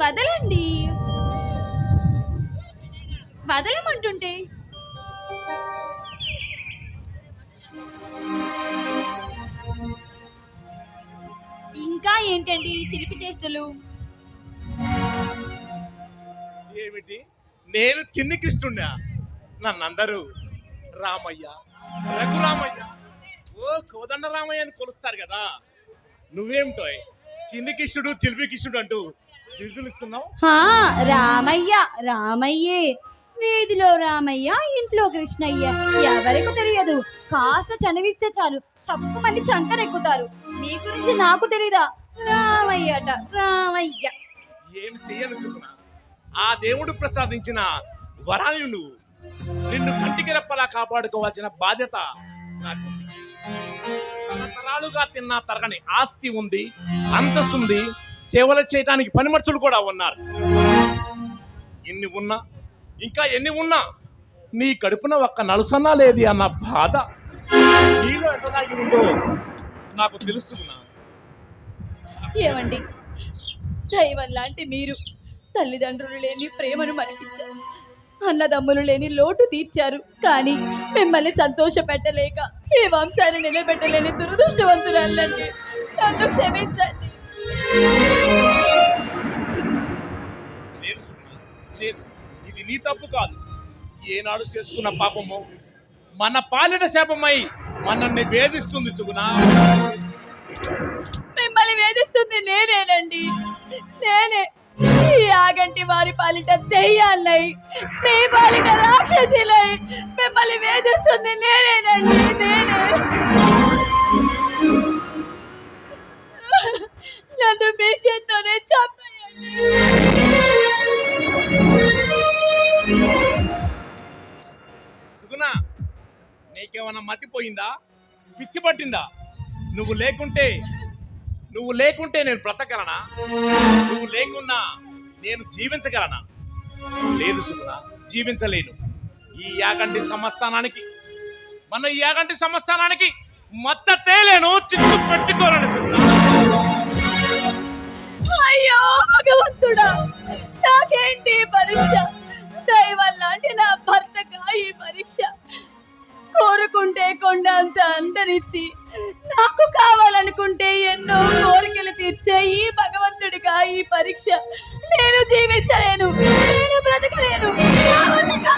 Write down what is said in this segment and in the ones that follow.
వదలండి. వదలమంటుంటే. ఇంకా ఏంటండి చిలిపి చేష్టలు? ఏమిటి? నేను చిన్ని కృష్ణుణ్ణా? నన్నందరూ రామయ్య రఘురామయ్య. ఓ కోదండ రామయ్య అని కొలుస్తారు కదా. నువ్వేమిటో చిన్ని కృష్ణుడు చిలిపి కృష్ణుడు అంటూ రామయ్య రామయ్యే. వీధిలో రామయ్య ఇంట్లో కృష్ణయ్య. ఎవరికి తెలియదు. కాస్త చనివిస్తే చాలు. చప్పు మంది చంకరెక్కుతారు. మీ గురించి నాకు తెలీదా? రామయ్యట రామయ్య. ఏమి చెయ్యను సుగుణ. ఆ దేవుడు ప్రసాదించిన వరాలు నువ్వు నిన్ను కంటికి రెప్పలా కాపాడుకోవాల్సిన బాధ్యత నాకు తరాలుగా తిన్న తరగని ఆస్తి ఉంది అంతస్తుంది సేవలు చేయడానికి పనిమర్చులు కూడా ఉన్నారు. ఎన్ని ఉన్నా ఇంకా ఎన్ని ఉన్నా నీ కడుపున ఒక్క నలుసన్నా లేది అన్న బాధ నీలో ఎంత దాగి ఉందో నాకు తెలుసుకున్నా ఏమండి? దైవం లాంటి మీరు తల్లిదండ్రులు లేని ప్రేమను మరిపించారు. అన్నదమ్ములు లేని లోటు తీర్చారు. కానీ మిమ్మల్ని సంతోష పెట్టలేక ఈ వంశాన్ని నిలబెట్టలేని దురదృష్టవంతురాలండి. నన్ను క్షమించండి. లేదు లేదు ఇది నీ తప్పు కాదు. ఏనాడు చేసుకున్న పాపము మన పాలిట శాపమై మనల్ని వేధిస్తుంది సుగుణ మిమ్మల్ని వేధిస్తుంది నేనేనండి. నేనే. ఈ ఆగంటి వారి పాలిట దెయ్యాలై మీ పాలిట రాక్షసిలై మిమ్మల్ని వేధిస్తుంది నేనేనండి. నేనే. నన్ను మీ చేత్తోనే చంపేయండి సుగుణ నీకేమన్నా మతిపోయిందా పిచ్చి పట్టిందా? నువ్వు లేకుంటే నువ్వు లేకుంటే నేను బ్రతకలనా నువ్వు లేకున్నా నేను జీవించగలనా? లేదు సుగుణ జీవించలేను. ఈ యాగంటి సంస్థానానికి మన ఈ యాగంటి సంస్థానానికి మత్త తేలేను చిత్తు పెట్టుకోలేను సుగుణ. అయ్యో భగవంతుడా నాకేంటి పరీక్ష? దైవం లాంటి నా భర్తగా ఈ పరీక్ష. కోరుకుంటే కొండంత అందరిచ్చి నాకు కావాలనుకుంటే ఎన్నో కోరికలు తీర్చే ఈ భగవంతుడిగా ఈ పరీక్ష. నేను జీవించలేను నేను బ్రతకలేను. నా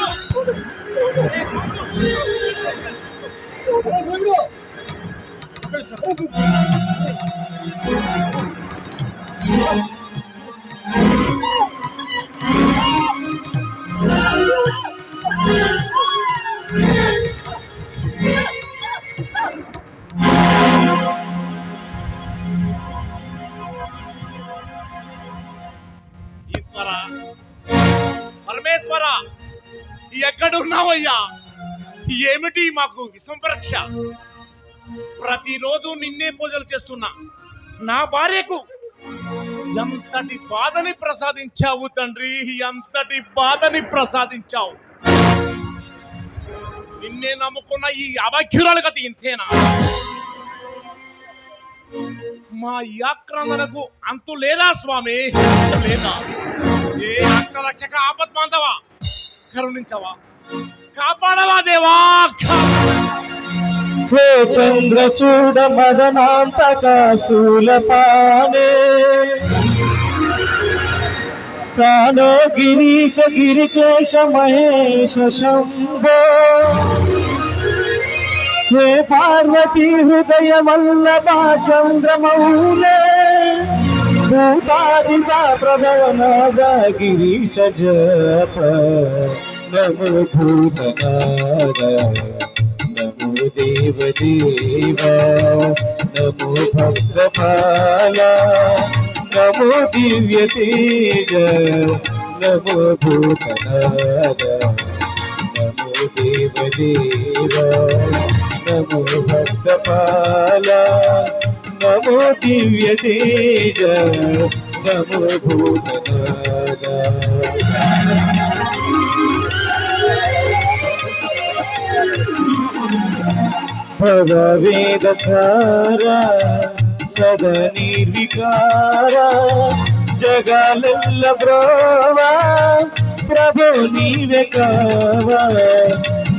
వల్ల కాదు. నీకు మాకు ప్రతిరోజు నిన్నే పూజలు చేస్తున్నా. నా భార్యకు ఎంతటి బాధని ప్రసాదించావు తండ్రి? ఎంతటి బాధని ప్రసాదించావు? నిన్నే నమ్ముకున్న ఈ అభాగ్యురాలు గతి ఇంతేనా? మా ఈ ఆక్రమణకు అంతు లేదా స్వామి? లేదా? ఏ రక్షక ఆపద్మాంతవా? కరుణించవా? కాపాడవా దేవా కా- హే చంద్రచూడ మదనాంతక శూలపానే స్థానో గిరీశ గిరిచేశ మహేశ శంభో హే పార్వతీ హృదయ వల్లభా చంద్రమౌలే భూతాదితా ప్రధవనాద గిరీశ జప నమో భూతనాద నమో దేవ నమో భక్తపాల నమో దివ్య తేజ నమో భూతనాద నమో దేవ నమో భక్తపాల నమో దివ్య తేజ. నమో భూతనాద భవవేదకార సద నిర్వికార జగలెల్ల బ్రోవా ప్రభు నీవే కావా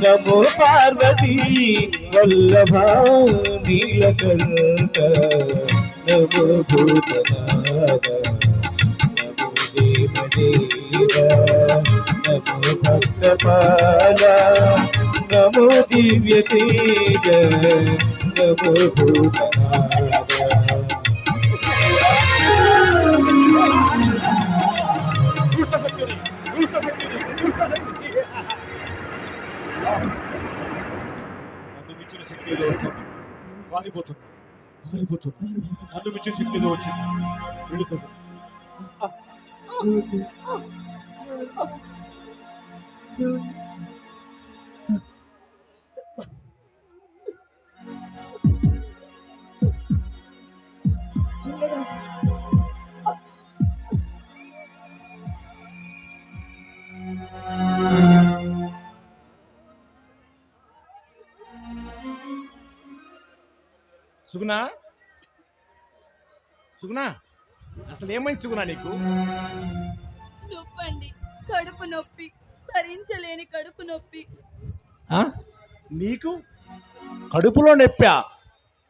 నమో పార్వతీ వల్లభ నీలకంఠ నమో భూతనాథ నమో దేవదేవ నమో భక్తపాల నమో దివ్య తేజ నమో భూతనాథ నన్ను మించిన శక్తి ఏదో వస్తుంది. కాలిపోతున్నా కాలిపోతున్నా నన్ను మించిన శక్తి ఏదో వచ్చింది. వెళ్ళిపోతున్నా సుగుణ సుగుణ అసలు ఏమైంది సుగుణ నీకు? నొప్పండి. కడుపు నొప్పి. భరించలేని కడుపు నొప్పి. ఆ? నీకు? కడుపులో నొప్పా?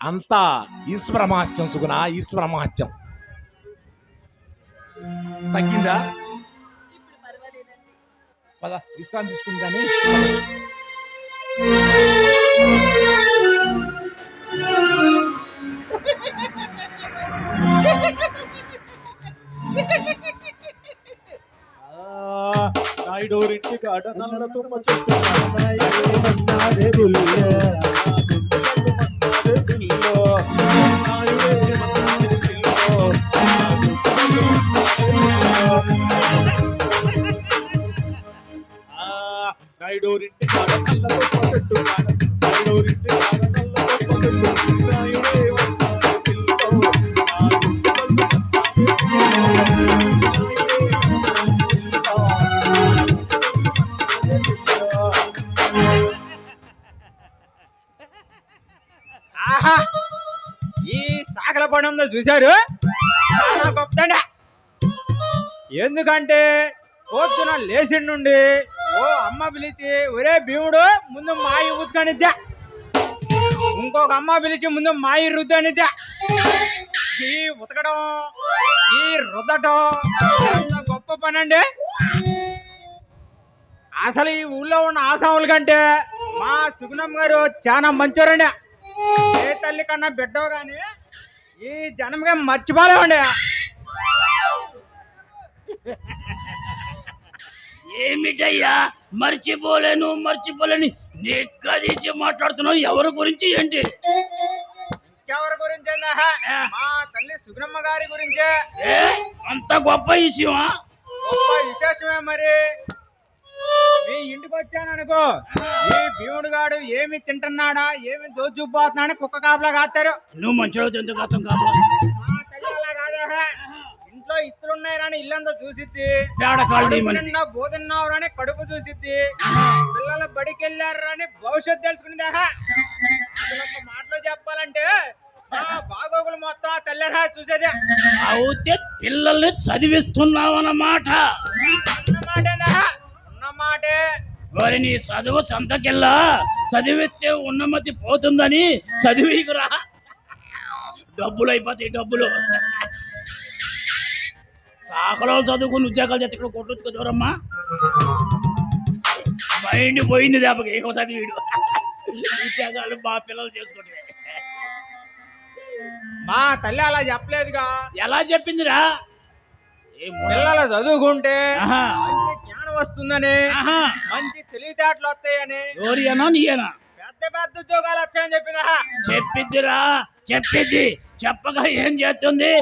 అంతా ఈశ్వర మహత్యం సుగుణ ఈశ్వర మహత్యం తగ్గిందా పద విశ్రాంతి తీసుకుంది నాయుడోరింటి కాడ నల్ల తుమ్మ చెట్టు నాయుడే నాయుడోరింటి చూశారు? చాలా గొప్పదండ. ఎందుకంటే పొద్దున లేచి నుండి ఓ అమ్మ పిలిచి ఒరే భీముడు ముందు మాయి ఉతుకనిద్దా? ఇంకొక అమ్మ పిలిచి ముందు మాయి రుద్దనిద్దా ఈ ఉతకడం ఈ రుద్దటం గొప్ప పని అండి అసలు ఈ ఊళ్ళో ఉన్న ఆసాముల కంటే మా సుగుణం గారు చాలా మంచోరండి. ఏ తల్లి కన్నా బిడ్డో కానీ ఈ జనంగా మర్చిపోలేమండి. ఏమిటయ్యా? మర్చిపోలేను మర్చిపోలేని నీ కదిచి మాట్లాడుతున్నావు. ఎవరి గురించి ఏంటి? ఎవరి గురించి మా తల్లి సుగుణమ్మ గారి గురించే. ఏ? అంత గొప్ప విషయమా? గొప్ప విశేషమే మరి. మీ ఇంటికి వచ్చాననుకో. ఈ భీముడు గాడు ఏమి తింటున్నాడా ఏమి దోచుకుపోతున్నాడని కుక్క కాపలా కాస్తారు నువ్వు మంచిగా ఎందుకు అలా కాదే. ఇంట్లో ఇత్తులు ఉన్నాయని ఇల్లంతా చూసిద్ది. నిండా బోధన్నావు అని కడుపు చూసిద్ది. పిల్లలు బడికి వెళ్ళారు అని భవిష్యత్తు తెలుసుకునేదా? అసలు ఒక మాటలో చెప్పాలంటే బాగోగులు మొత్తం ఆ తెల్లరా చూసేదే. అవుతే పిల్లల్ని చదివిస్తున్నావు అన్నమాట ఉన్నమాటేనా ఉన్నమాటే మరి నీ చదువు సంతకెళ్ళా చదివిస్తే ఉన్నమతి పోతుందని చదివికురా. డబ్బులు అయిపోతాయి డబ్బులు. సాకలో చదువుకుని ఉద్యోగాలు చేస్తే ఇక్కడ కొట్టుకు దూరమ్మా. మైండ్ పోయింది దెబ్బకి ఏకో చదివీడు. ఉద్యోగాలు మా పిల్లలు చేసుకుంటే. మా తల్లి అలా చెప్పలేదుగా. ఎలా చెప్పిందిరా? పిల్లలు చదువుకుంటే జ్ఞానం వస్తుందని. మంచి తెలివితేటలు వస్తాయని. ఎవరియనా నీయనా పెద్ద పెద్ద ఉద్యోగాలు వస్తాయని చెప్పిందా చెప్పిద్దిరా చెప్పిద్ది. చెప్పగా ఏం చేస్తుంది?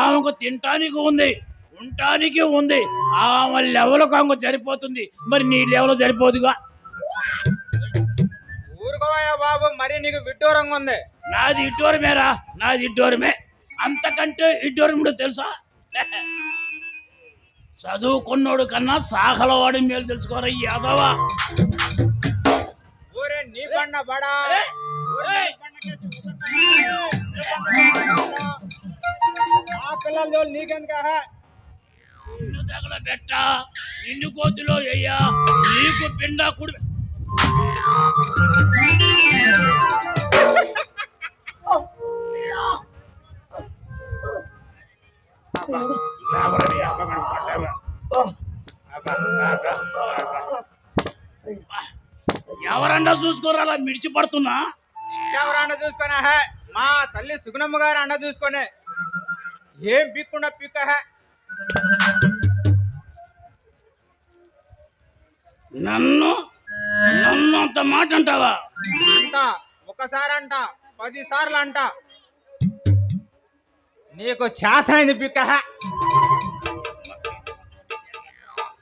ఆమెకు తినటానికి ఉంది ఉండటానికి ఉంది. ఆమె లెవెల్ ఆమెకు సరిపోతుంది. మరి నీ లెవెల్ సరిపోదుగా? ఊరుకోవయ్యా బాబు మరి నీకు విడ్డూరంగా ఉంది. నాది ఇడ్డోరమేరా నాది ఇడ్డోరమే. అంతకంటే ఇడ్డోరముడు తెలుసా? చదువుకున్నోడు కన్నా సాహలవాడి మేలు తెలుసుకోరా యాదవా? నిన్ను పెట్ట నిన్ను కోతిలో అయ్యా నీకు పిండా కుడి అబ్బా. ఎవరన్నా చూసుకోరా అలా మిడిచి పడుతున్నా ఎవరు అండ చూసుకునే? హే మా తల్లి సుగుణమ్మ గారు అండ చూసుకునే. ఏం పిక్కుండా పిక్క హే. నన్ను నన్ను అంత మాట అంటావా? అంట ఒకసారి అంట పది సార్లు అంట. నీకు చేత అయింది పిక్క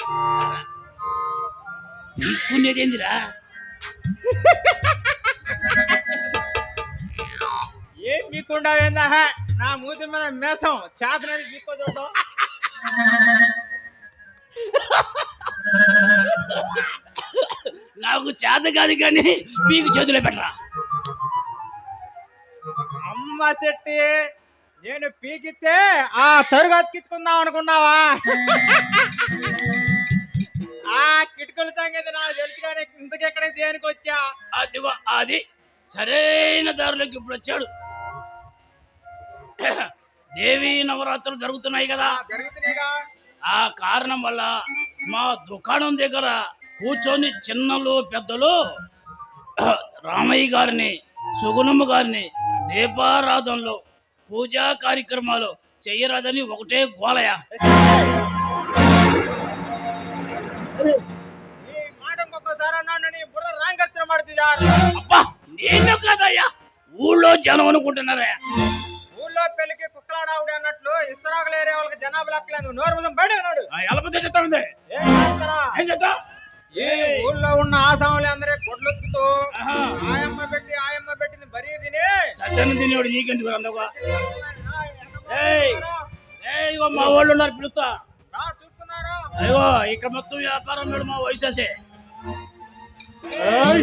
హే తీసుకునేదేందిరా ఏం పిక్కుండా ఏందా నా మూతి మీద మేసం. చేతనని పిక్క చూద్దాం నాకు చేత కాదు కానీ మీకు చేతులు పెట్టరా? అమ్మ శెట్టి నేను పీకితే ఆ తరుగు అతికించుకుందాం అనుకున్నావా? ఆ కిటికల సంగతి నాకు తెలుసు కానీ ఇంతకెక్కడ దేనికి వచ్చా? అదిగో అది సరైన దారిలోకి ఇప్పుడు వచ్చాడు. దేవి నవరాత్రులు జరుగుతున్నాయి కదా. ఆ, జరుగుతున్నాయిగా. ఆ కారణం వల్ల మా దుకాణం దగ్గర కూర్చొని చిన్నలు పెద్దలు రామయ్య గారిని సుగుణమ్మ గారిని దీపారాధనలో పూజా కార్యక్రమాలు చెయ్యరాదని ఒకటే గోలయ నేను కదయ్యా ఊళ్ళో జనం అనుకుంటున్నారా ఊళ్ళో పెళ్ళికి కుక్కలాడావుడి అన్నట్లు ఇస్తరాకులు ఏరే వాళ్ళకి జనాభా లెక్కలేదు నోరు బయట ఉన్నాడు. ఎలపతి చెప్తా ఉంది? ఏం చేస్తారా? ఏం ఈ ఊళ్ళో ఉన్న ఆసాములు అందరే గొడ్లొత్తుకుతూ ఆహా. ఆయమ్మ పెట్టి ఆయమ్మ పెట్టింది బరీ తిని. సజ్జన తినేవాడు నీకెందుకు అందుకు ఏయ్ ఏయ్ ఇగో మా వాళ్ళు ఉన్నారు పిలుస్తా. అయ్యో ఇక్కడ మొత్తం వ్యాపారం మేడం మా వయసేసే ఏయ్!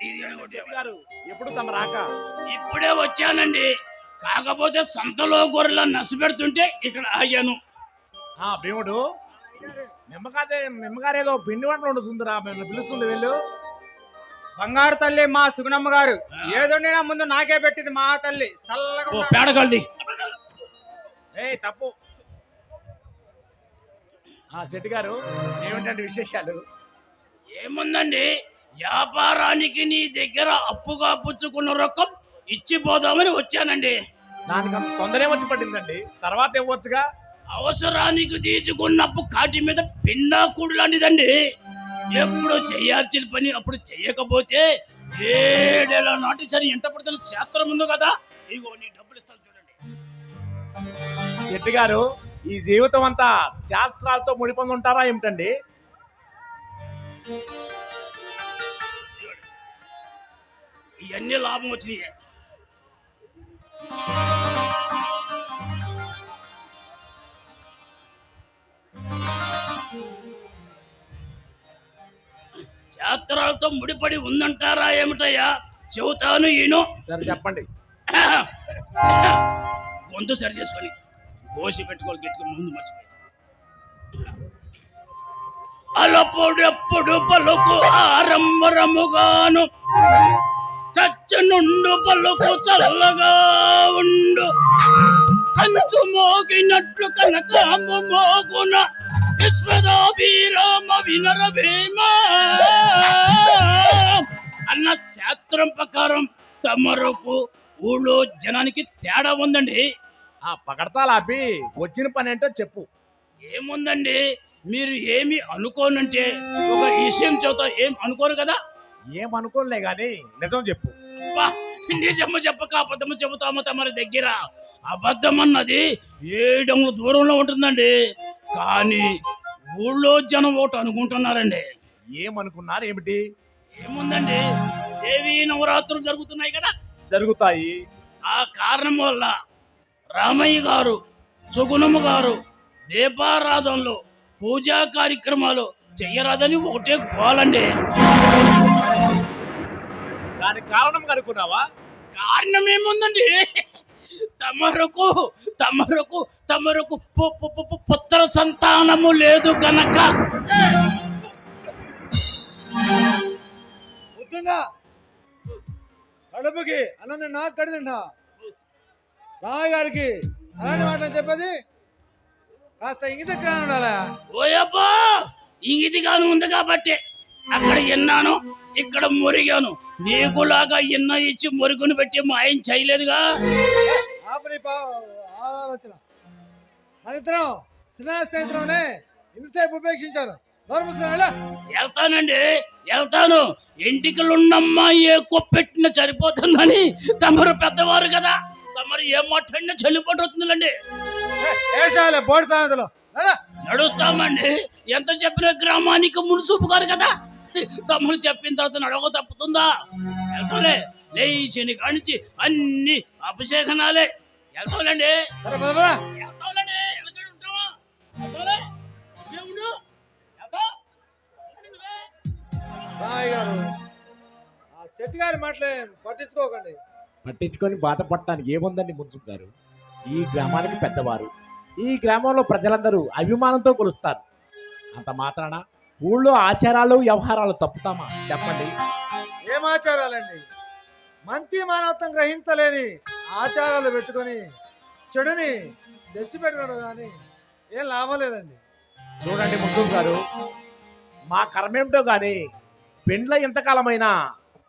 తినగొట్టావా? గారు ఎప్పుడు తమ రాక ఇప్పుడే వచ్చానండి కాకపోతే సంతలో గొర్రెల నసు పెడుతుంటే ఇక్కడ ఆగాను ఆ భీముడు నిమ్మకాయ నిమ్మకాయ ఏదో పిండి వంటలు వండుతుందిరా మేము పిలుస్తుంది వెళ్ళు. బంగారు తల్లి మా సుగుణమ్మ గారు. ఏదొండినా ముందు నాకే పెట్టింది మా తల్లి. చల్లగా. పేడగలది ఏయ్ తప్పు. ఆ శెట్టి గారు ఏమిటంటే విశేషాలు? ఏముందండి? వ్యాపారానికి నీ దగ్గర అప్పుగా పుచ్చుకున్న రొక్కం ఇచ్చిపోదామని వచ్చానండి. దానికి అంత తొందర వచ్చి పడిందండి తర్వాత ఇవ్వచ్చుగా. అవసరానికి తీసుకున్న అప్పు కాటి మీద పిండా కూడు లాంటిదండి ఎప్పుడు చేయాల్సిన పని అప్పుడు చేయకపోతే ఏడేళ్ళ నాటి సరి ఎంట పడుతున్న శాస్త్రం ఉంది కదా? ఇగో నీ డబ్బులు ఇస్తాను చూడండి. శెట్టి గారు ఈ జీవితం అంతా శాస్త్రాలతో ముడిపొంది ఉంటారా ఏమిటండి? ఇవన్నీ లాభం వచ్చినాయి. శాస్త్రాలతో ముడిపడి ఉందంటారా ఏమిటయ్యా? చెబుతాను ఈను సరే చెప్పండి. గొంతు సరి చేసుకొని గోసి పెట్టుకోవాలి గట్టిగా ముందు మర్చిపోయి. అలపొడెప్పుడు పలుకు ఆరంభరముగాను చచ్చనుండు పలుకు చల్లగా ఉండు. కంచు మోగినట్లు కనకాంబు మోగున విశ్వదాభిరామ వినర భీమ అన్న శాస్త్రం ప్రకారం తమరకు ఊళ్ళో జనానికి తేడా ఉందండి. ఆ పకడతాలు ఆపి వచ్చిన పని ఏంటో చెప్పు. ఏముందండి? మీరు ఏమి అనుకోనంటే ఒక విషయం చెబుతా ఏం అనుకోరు కదా? ఏమనుకోలే గాని నిజం చెప్పు. నిజము చెప్పక అబద్ధము చెబుతాము తమరి దగ్గర. అబద్ధం అన్నది ఏడము దూరంలో ఉంటుందండి. కానీ ఊళ్ళో జనం ఒకటి అనుకుంటున్నారండి. ఏమనుకున్నారు ఏమిటి? ఏముందండి? దేవీ నవరాత్రులు జరుగుతున్నాయి కదా. జరుగుతాయి. ఆ కారణం వల్ల రామయ్య గారు సుగుణము గారు దీపారాధనలు పూజా కార్యక్రమాలు చెయ్యరాదని ఒకటే గోలండి. దానికి కారణం కనుక్కున్నావా? కారణం ఏముందండి? తమరకు తమరకు తమరకు పుత్ర సంతానము లేదు గనక. కడుపుకి అన్నం నాకు కడిదిండా రామయ్య గారికి అలాంటి మాటలు చెప్పేది కాస్త ఇంగిత జ్ఞానం ఉండాలా? ఓయబ్బా ఉంది కాబట్టి అక్కడ విన్నాను ఇక్కడ మురిగాను. నీకులాగా ఇన్న ఇచ్చి మురుగుని పెట్టి మా ఆయన చేయలేదుగా. ఆపని ఆలోచన. మన ఇద్దరం చిన్న స్నేహితులనే ఇంతసేపు ఉపేక్షించారు. వెళ్తానండి వెళ్తాను. ఎంటికలున్నమ్మా ఏ కొప్పెట్టిన సరిపోతుందని తమరు పెద్దవారు కదా. తమరు ఏం మాట్లాడినా చల్లిపడుతుందండి ఏడ్చాలే బోర్డు. నడుస్తామండి. ఎంత చెప్పిన గ్రామానికి మున్సూపు గారు కదా. తమ్ముడు చెప్పిన తర్వాత నడవ తప్పుతుందా? లేచిని కానించి అన్ని అభిషేకనాలే. చెట్టు గారి. మాటలే పట్టించుకోకండి. పట్టించుకొని బాధపడటానికి ఏముందండి మున్సుబ్ గారు? ఈ గ్రామానికి పెద్దవారు. ఈ గ్రామంలో ప్రజలందరూ అభిమానంతో కొలుస్తారు. అంత మాత్రాన ఊళ్ళో ఆచారాలు వ్యవహారాలు తప్పుతామా? చెప్పండి. ఏం ఆచారాలండి? మంచి మానవత్వం గ్రహించలేని ఆచారాలు పెట్టుకొని చెడుని తెచ్చిపెట్టుకోవడం కానీ ఏం లాభం లేదండి. చూడండి మున్సూబ్ గారు మా కర్మేమిటో కానీ పెండ్ల ఎంతకాలమైనా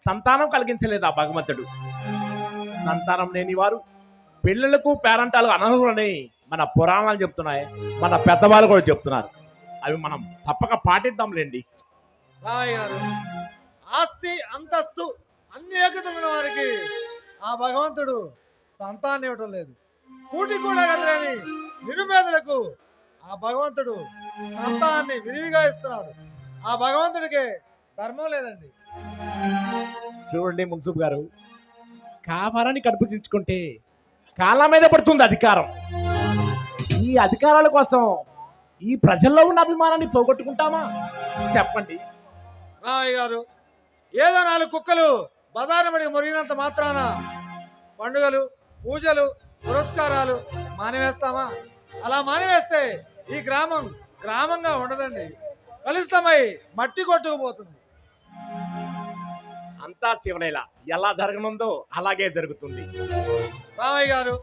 సంతానం కలిగించలేదు ఆ భగవంతుడు? సంతానం లేని వారు పెళ్ళిళ్ళకు పేరంటాలు అనర్హులని మన పురాణాలు చెప్తున్నాయి మన పెద్దవాళ్ళు కూడా చెప్తున్నారు. అవి మనం తప్పక పాటిద్దాంలేండి. రామయ్య గారు ఆస్తి అంతస్తు అన్ని ఏకతమైన వారికి ఆ భగవంతుడు సంతానం ఇవ్వటం లేదు. కూటి కూడా కదలని నిరుపేదలకు ఆ భగవంతుడు సంతానాన్ని విరివిగా ఇస్తున్నాడు. ఆ భగవంతుడికి ధర్మం లేదండి. చూడండి మున్సూబ్ గారు. కావాలని కడుపు చించుకుంటే కాళ్ళ మీద పడుతుంది అధికారం. ఈ అధికారాల కోసం ఈ ప్రజల్లో ఉన్న అభిమానాన్ని పోగొట్టుకుంటామా? చెప్పండి. రామయ్య గారు ఏదో నాలుగు కుక్కలు బజారు పడి మురిగినంత మాత్రాన పండుగలు పూజలు పురస్కారాలు మానివేస్తామా? అలా మానివేస్తే ఈ గ్రామం గ్రామంగా ఉండదండి. కలుషితమై మట్టి కొట్టుకుపోతుంది. అంతా శివలీల. ఎలా జరగనుందో అలాగే జరుగుతుంది. రామయ్య గారు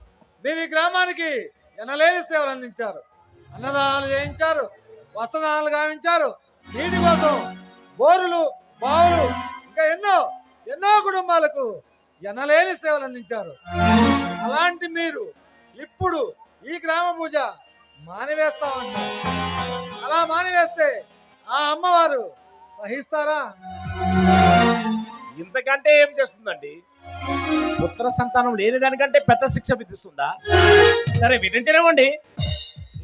మీరు ఈ గ్రామానికి ఎనలేని సేవలు అందించారు. అన్నదానాలు చేయించారు వస్త్రదానాలు గావించారు. నీటి కోసం బోరులు బావులు ఇంకా ఎన్నో ఎన్నో కుటుంబాలకు ఎనలేని సేవలు అందించారు. అలాంటి మీరు ఇప్పుడు ఈ గ్రామ పూజ మానివేస్తామన్నారు అలా మానివేస్తే ఆ అమ్మవారు సహిస్తారా? ఇంతకంటే ఏం చేస్తుందండి? పుత్ర సంతానం లేని దానికంటే పెద్ద శిక్ష విధిస్తుందా? సరే విధించనివ్వండి.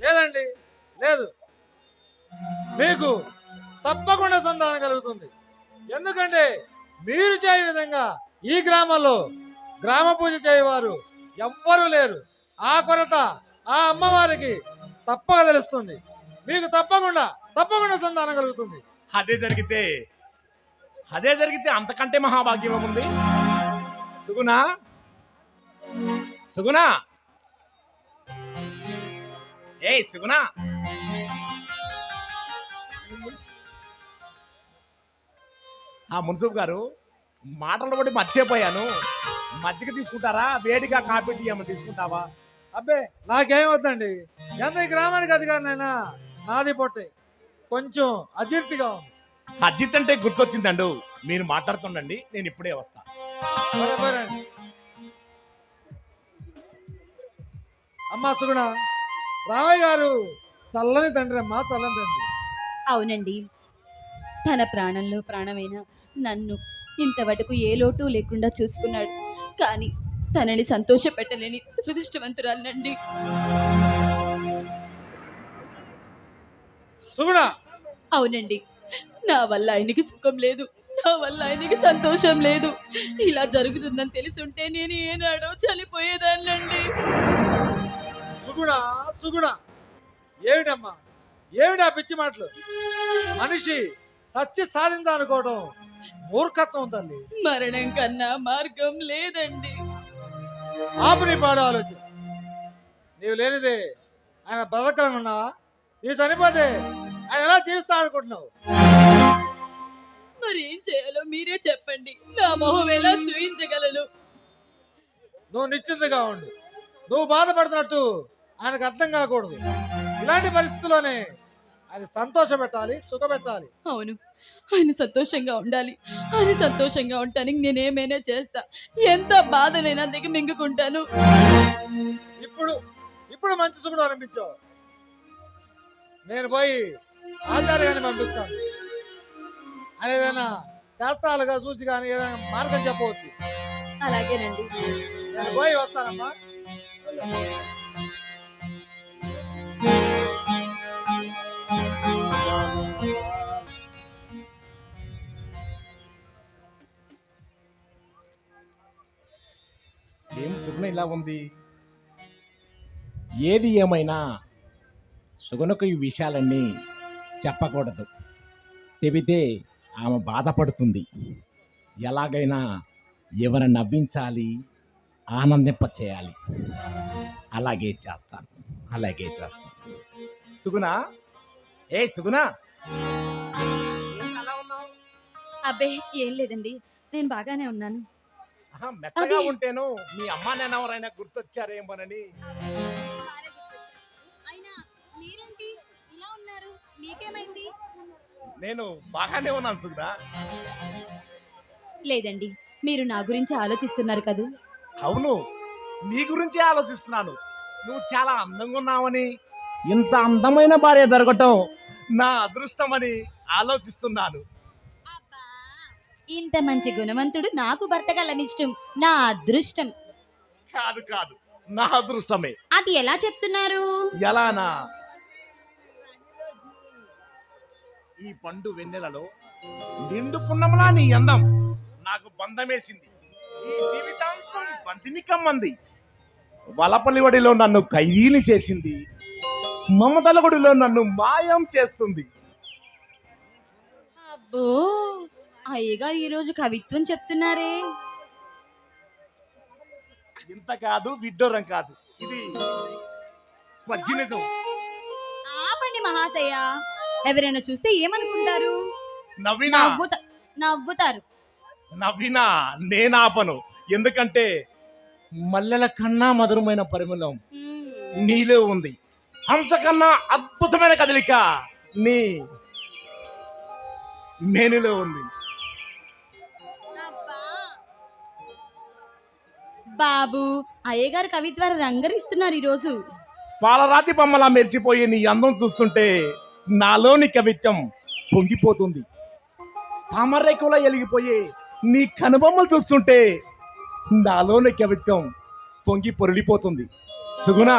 లేదండి లేదు. మీకు తప్పకుండా సంతానం కలుగుతుంది. ఎందుకంటే మీరు చేయ విధంగా ఈ గ్రామంలో గ్రామ పూజ చేయవారు ఎవ్వరూ లేరు. ఆ కొరత ఆ అమ్మవారికి తప్పక తెలుస్తుంది. మీకు తప్పకుండా తప్పకుండా సంతానం కలుగుతుంది. అదే జరిగితే అదే జరిగితే అంతకంటే మహాభాగ్యం ఉంది సుగుణ? సుగుణ? ఏ సుగుణ? ఆ మున్సూబ్ గారు మాటలు బట్టి మర్చిపోయాను. మజ్జిగ తీసుకుంటారా? వేడిగా కాఫీ టీ తీసుకుంటావా? అబ్బే నాకేం వద్దండి. ఎంత ఈ గ్రామానికి అధికారినైనా నాది పొట్టే. కొంచెం అజీర్తిగా ఉంది. అజిత్ అంటే గుర్తొచ్చిందండు. మీరు మాట్లాడుతుండండి నేను ఇప్పుడే వస్తా. సరే, సరే. అమ్మా సుగుణ. రామయ్య గారు చల్లని తండ్రి అమ్మా చల్లని తండ్రి. అవునండి. తన ప్రాణంలో ప్రాణమైన నన్ను ఇంతవరకు ఏ లోటు లేకుండా చూసుకున్నాడు. కానీ తనని సంతోషపెట్టలేని దురదృష్టవంతురాలనండి సుగుణ! అవునండి. నా వల్ల ఆయనకి సుఖం లేదు. నా వల్ల ఆయనకి సంతోషం లేదు. ఇలా జరుగుతుందని తెలిసుంటే నేను ఏనాడో చనిపోయేదాన్నండి. సుగుణ! సుగుణ! ఏమిటమ్మా? ఏమిటా పిచ్చి మాటలు? మనిషి సత్య సాధించాలనుకోవడం మూర్ఖత్వం తల్లి. మరణం కన్నా మార్గం లేదండి. ఆపు నీ పాడు ఆలోచన. నీవు లేనిదే ఆయన బ్రతకలను ఉన్నావా? నీవు చనిపోతే ఆయన ఎలా జీవిస్తా అనుకుంటున్నావు? మరి ఏం చేయాలో మీరే చెప్పండి. నా మొహం ఎలా చూయించగలను? నువ్వు నిశ్చింతగా ఉండు. నువ్వు బాధపడుతున్నట్టు ఆయనకు అర్థం కాకూడదు. ఇలాంటి పరిస్థితుల్లోనే ఆయన సంతోష పెట్టాలి సుఖ పెట్టాలి అవును. ఆయన సంతోషంగా ఉండాలి. ఆయన సంతోషంగా ఉండటానికి నేనేమైనా చేస్తా. ఎంత బాధనైనా దిగి మింగుకుంటాను. ఇప్పుడు ఇప్పుడు మంచి సుఖం అనిపించావు. నేను పోయి ఆచార్యాన్ని పంపిస్తాను. ఆయన ఏదైనా శాస్త్రాలుగా చూసి కానీ ఏదైనా మార్గం చెప్పవచ్చు. అలాగేనండి. నేను పోయి వస్తానమ్మా. ఏం సుగుణ ఇలా ఉంది? ఏది ఏమైనా సుగుణకు ఈ విషయాలన్నీ చెప్పకూడదు. చెబితే ఆమె బాధపడుతుంది. ఎలాగైనా ఎవరిని నవ్వించాలి ఆనందింప చేయాలి అలాగే చేస్తాను. అలాగే చేస్తాను. సుగుణ? ఏ సుగుణ? అలా ఉన్నావు అబ్బే ఏం లేదండి. నేను బాగానే ఉన్నాను. మెత్తగా ఉంటేను మీ అమ్మ నేను ఎవరైనా గుర్తొచ్చారేమోనని. నేను బాగానే ఉన్నాను సుగుణ లేదండి మీరు నా గురించి ఆలోచిస్తున్నారు కదూ? అవును నీ గురించే ఆలోచిస్తున్నాను. నువ్వు చాలా అందంగా ఉన్నావని ఇంత అందమైన భార్య దొరకటం నా అదృష్టమని ఆలోచిస్తున్నాను. ఇంత మంచి గుణవంతుడు నాకు భర్తగా లభించటం నా అదృష్టం. కాదు కాదు. నా అదృష్టమే. అది ఎలా చెప్తున్నారు? ఎలానా? ఈ పండు వెన్నెలలో నిండు పున్నమలా నీ అందం. నాకు బంధమేసింది. ఈ జీవితాంతం బంతిని కమ్మంది. వలపల్లివడిలో నన్ను ఖైదీని చేసింది. మమతలగుడిలో నన్ను మాయం చేస్తుంది. అబ్బో! అయ్యగా ఈ రోజు కవిత్వం చెప్తున్నారే. ఇంత కాదు విడ్డూరం కాదు. ఇది నిజం ఆపండి మహాశయ. ఎవరైనా చూస్తే ఏమనుకుంటారు? నవ్వినా. నవ్వుతా నవ్వుతారు. నవ్వినా నేనాపను ఎందుకంటే మల్లెల కన్నా మధురమైన పరిమళం. నీలో ఉంది. హంసకన్నా అద్భుతమైన కదలిక నీ మేనులో ఉంది. బాబు అయ్యగారు కవిత్వాలు రంగరిస్తున్నారు ఈరోజు. పాలరాతి బొమ్మలా మెరిచిపోయే నీ అందం చూస్తుంటే నాలోని కవిత్వం పొంగిపోతుంది. తామరేకులా ఎలిగిపోయే నీ కనుబొమ్మలు చూస్తుంటే నాలోని కవిత్వం పొంగి పొరలిపోతుంది సుగుణ